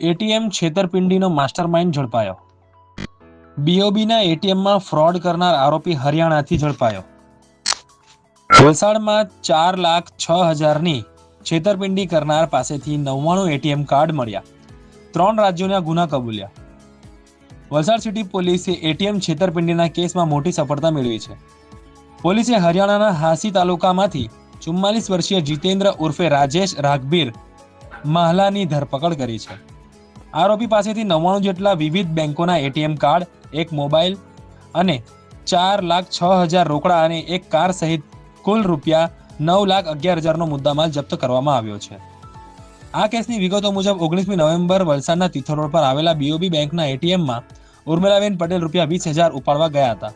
ATM છેતરપિંડીનો mastermind ઝડપાયો. બીઓબીના એટીએમમાં ફ્રોડ કરનાર આરોપી હરિયાણાથી ઝડપાયો. વલસાડમાં ચાર લાખ છ હજારની છેતરપિંડી કરનાર પાસેથી નવ્વાણું એટીએમ કાર્ડ મળ્યા. ત્રણ રાજ્યોના ગુના કબૂલ્યા. વલસાડ સિટી પોલીસે એટીએમ છેતરપિંડીના કેસમાં મોટી સફળતા મેળવી છે. પોલીસે હરિયાણાના હાસી તાલુકામાંથી ચુમ્માલીસ વર્ષીય જીતેન્દ્ર ઉર્ફે રાજેશ રાઘબીર માહલાની ધરપકડ કરી છે. આરોપી પાસેથી નવ્વાણું જેટલા વિવિધ બેંકોના એટીએમ કાર્ડ, એક મોબાઈલ અને ચાર લાખ છ હજાર રોકડા અને એક કાર સહિત કુલ રૂપિયા નવ લાખ અગિયાર હજારનો મુદ્દામાલ જપ્ત કરવામાં આવ્યો છે. આ કેસની વિગતો મુજબ ઓગણીસમી નવેમ્બર વલસાડના તિથલ રોડ પર આવેલા બીઓબી બેંકના એટીએમમાં ઉર્મિલાબેન પટેલ રૂપિયા વીસ હજાર ઉપાડવા ગયા હતા.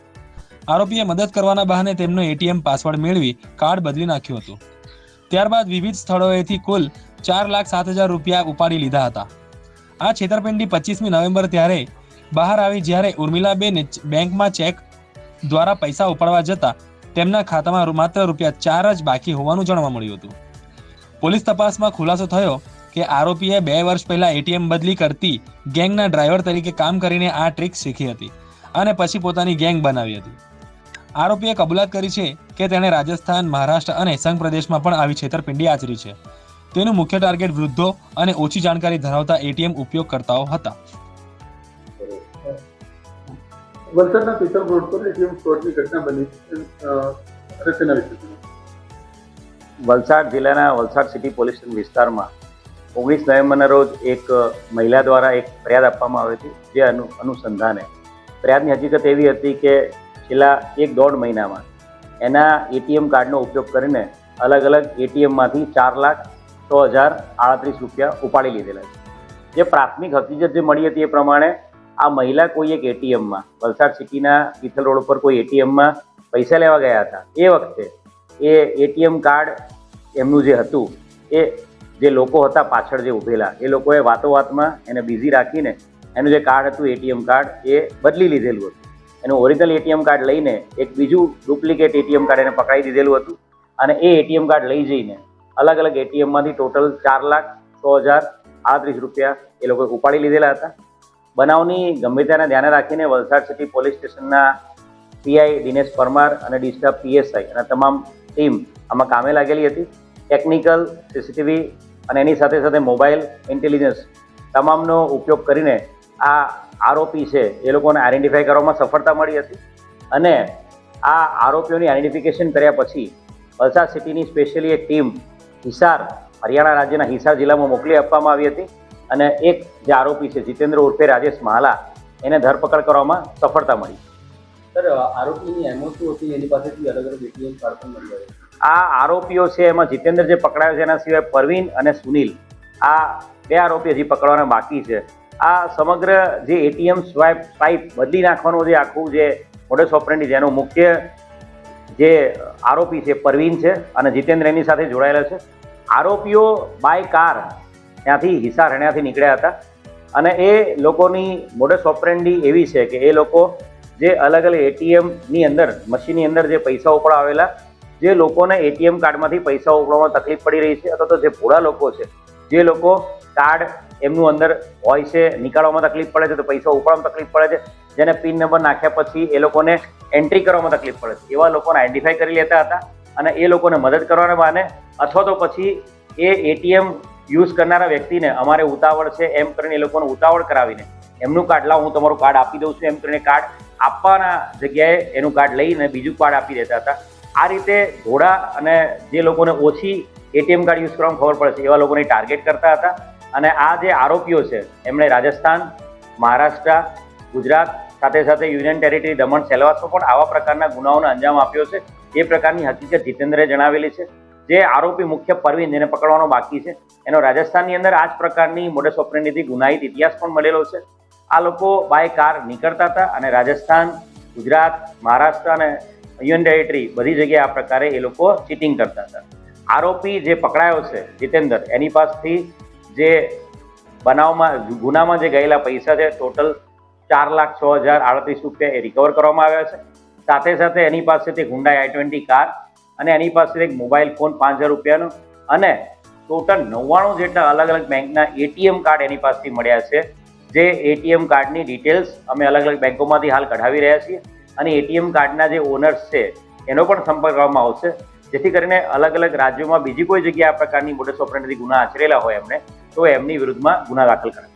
આરોપીએ મદદ કરવાના બહાને તેમનો એટીએમ પાસવર્ડ મેળવી કાર્ડ બદલી નાખ્યું હતું. ત્યારબાદ વિવિધ સ્થળોએથી કુલ ચાર લાખ સાત હજાર રૂપિયા ઉપાડી લીધા હતા. આ છેતરપિંડી પચીસમી નવેમ્બર ત્યારે બહાર આવી જ્યારે ઉર્મિલાબેને બેંકમાં ચેક દ્વારા પૈસા ઉપાડવા જતા તેમના ખાતામાં માત્ર રૂપિયા ચાર જ બાકી હોવાનું જાણવા મળ્યું હતું. પોલીસ તપાસમાં ખુલાસો થયો કે આરોપીએ બે વર્ષ પહેલા એટીએમ બદલી કરતી ગેંગના ડ્રાઈવર તરીકે કામ કરીને આ ટ્રીક શીખી હતી અને પછી પોતાની ગેંગ બનાવી હતી. આરોપીએ કબૂલાત કરી છે કે તેણે રાજસ્થાન, મહારાષ્ટ્ર અને સંઘ પ્રદેશમાં પણ આવી છેતરપિંડી આચરી છે. તેનું મુખ્ય ટાર્ગેટ વૃદ્ધો અને ઓછી જાણકારી ધરાવતા એટીએમ ઉપયોગકર્તાઓ હતા. વલસાડના પિથલ રોડ પર એટીએમ ફ્રોડની ઘટના બની વિશે વલસાડ જિલ્લાના વલસાડ સિટી પોલીસ સ્ટેશન વિસ્તારમાં ઓગણીસ નવેમ્બરના રોજ એક મહિલા દ્વારા એક ફરિયાદ આપવામાં આવી હતી જે અનુ અનુસંધાને. ફરિયાદની હકીકત એવી હતી કે છેલ્લા એક દોઢ મહિનામાં એના એટીએમ કાર્ડનો ઉપયોગ કરીને અલગ અલગ એટીએમમાંથી ચાર લાખ છ હજાર આડત્રીસ રૂપિયા ઉપાડી લીધેલા છે. જે પ્રાથમિક હકીકત જે મળી હતી એ પ્રમાણે આ મહિલા કોઈ એક એટીએમમાં, વલસાડ સિટીના તિથલ રોડ ઉપર કોઈ એટીએમમાં પૈસા લેવા ગયા હતા. એ વખતે એ એટીએમ કાર્ડ એમનું જે હતું, એ જે લોકો હતા પાછળ જે ઊભેલા એ લોકોએ વાતો વાતમાં એને બિઝી રાખીને એનું જે કાર્ડ હતું, એટીએમ કાર્ડ, એ બદલી લીધેલું હતું. એનું ઓરિજિનલ એટીએમ કાર્ડ લઈને એક બીજું ડુપ્લિકેટ એટીએમ કાર્ડ એને પકડાઈ દીધેલું હતું અને એ એટીએમ કાર્ડ લઈ જઈને અલગ અલગ એટીએમમાંથી ટોટલ ચાર લાખ સો હજાર આડત્રીસ રૂપિયા એ લોકોએ ઉપાડી લીધેલા હતા. બનાવની ગંભીરતાને ધ્યાને રાખીને વલસાડ સિટી પોલીસ સ્ટેશનના પીઆઈ દિનેશ પરમાર અને ડિસ્ટર્બ પીએસઆઈ અને તમામ ટીમ આમાં કામે લાગેલી હતી. ટેકનિકલ સીસીટીવી અને એની સાથે સાથે મોબાઈલ ઇન્ટેલિજન્સ તમામનો ઉપયોગ કરીને આ આરોપી છે એ લોકોને આઈડેન્ટિફાઈ કરવામાં સફળતા મળી હતી અને આ આરોપીઓની આઈડેન્ટિફિકેશન કર્યા પછી વલસાડ સિટીની સ્પેશિયલી એક ટીમ હિસાર હરિયાણા રાજ્યના હિસાર જિલ્લામાં મોકલી આપવામાં આવી હતી અને એક જે આરોપી છે જીતેન્દ્ર ઉર્ફે રાજેશ મહાલા એને ધરપકડ કરવામાં સફળતા મળી. સર આરોપીની એમઓ શું હતી એની પાસેથી અલગ અલગ એટીએમ કાર્ડ પણ મળી આવ્યા. આ આરોપીઓ છે એમાં જીતેન્દ્ર જે પકડાયો છે એના સિવાય પરવીન અને સુનિલ આ બે આરોપી હજી પકડવાના બાકી છે. આ સમગ્ર જે એટીએમ સ્વાઇપ સ્વાઇપ બદલી નાખવાનું જે આખું જે મોડસ ઓપરેન્ડી જેનું મુખ્ય જે આરોપી છે, પરવીન છે અને જીતેન્દ્ર એની સાથે જોડાયેલા છે. આરોપીઓ બાય કાર ત્યાંથી હિસાર હણ્યાથી નીકળ્યા હતા. અને એ લોકોની મોડસ ઓપરેન્ડી એવી છે કે એ લોકો જે અલગ અલગ એટીએમની અંદર મશીનની અંદર જે પૈસા ઉપડાવેલા જે લોકોને એટીએમ કાર્ડમાંથી પૈસા ઉપડવામાં તકલીફ પડી રહી છે અથવા તો જે ભોળા લોકો છે, જે લોકો કાર્ડ એમનું અંદર હોય છે, નીકાળવામાં તકલીફ પડે છે, તો પૈસા ઉપાડવામાં તકલીફ પડે છે, જેને પિન નંબર નાખ્યા પછી એ લોકોને એન્ટ્રી કરવામાં તકલીફ પડે છે. એવા લોકોને આઈડેન્ટિફાઈ કરી લેતા હતા અને એ લોકોને મદદ કરવાને બહાને અથવા તો પછી એ એટીએમ યુઝ કરનારા વ્યક્તિને અમારે ઉતાવળ છે એમ કરીને એ લોકોને ઉતાવળ કરાવીને એમનું કાર્ડ લાવ, હું તમારું કાર્ડ આપી દઉં છું. એમ કરીને કાર્ડ આપવાના જગ્યાએ એનું કાર્ડ લઈને બીજું કાર્ડ આપી દેતા હતા. આ રીતે ઘોડા અને જે લોકોને ઓછી એટીએમ કાર્ડ યુઝ કરવામાં ખબર પડે છે, એવા લોકોને ટાર્ગેટ કરતા હતા. અને આ જે આરોપીઓ છે, એમણે રાજસ્થાન, મહારાષ્ટ્ર, ગુજરાત સાથે સાથે યુનિયન ટેરિટરી દમણ સેલવાસો પણ આવા પ્રકારના ગુનાઓને અંજામ આપ્યો છે. એ પ્રકારની હકીકત જીતેન્દ્રે જણાવેલી છે. જે આરોપી મુખ્ય પરવીન જેને પકડવાનો બાકી છે. એનો રાજસ્થાનની અંદર આ જ પ્રકારની મોડસ ઓપરેન્ડીથી ગુનાહિત ઇતિહાસ પણ મળેલો છે. આ લોકો બાય કાર નીકળતા હતા અને રાજસ્થાન, ગુજરાત, મહારાષ્ટ્ર અને યુનિયન ટેરિટરી બધી જગ્યાએ આ પ્રકારે એ લોકો ચીટિંગ કરતા હતા. આરોપી જે પકડાયો છે જીતેન્દર, એની પાસેથી જે બનાવમાં, ગુનામાં જે ગયેલા પૈસા છે ટોટલ ચાર લાખ છ હજાર આડત્રીસ રૂપિયા એ રિકવર કરવામાં આવ્યા છે. સાથે સાથે એની પાસેથી હુંડાઈ આઈ ટ્વેન્ટી કાર અને એની પાસે એક મોબાઈલ ફોન પાંચ હજાર રૂપિયાનો અને ટોટલ નવ્વાણું જેટલા અલગ અલગ બેંકના એટીએમ કાર્ડ એની પાસેથી મળ્યા છે. જે એટીએમ કાર્ડની ડિટેલ્સ અમે અલગ અલગ બેંકોમાંથી હાલ કઢાવી રહ્યા છીએ અને એટીએમ કાર્ડના જે ઓનર્સ છે, એનો પણ સંપર્ક કરવામાં આવશે. જેથી કરીને અલગ અલગ રાજ્યોમાં બીજી કોઈ જગ્યાએ આ પ્રકારની મોડસ ઓપરેટરથી ગુના આચરેલા હોય એમને, તો એમની વિરુદ્ધમાં ગુના દાખલ કરાય.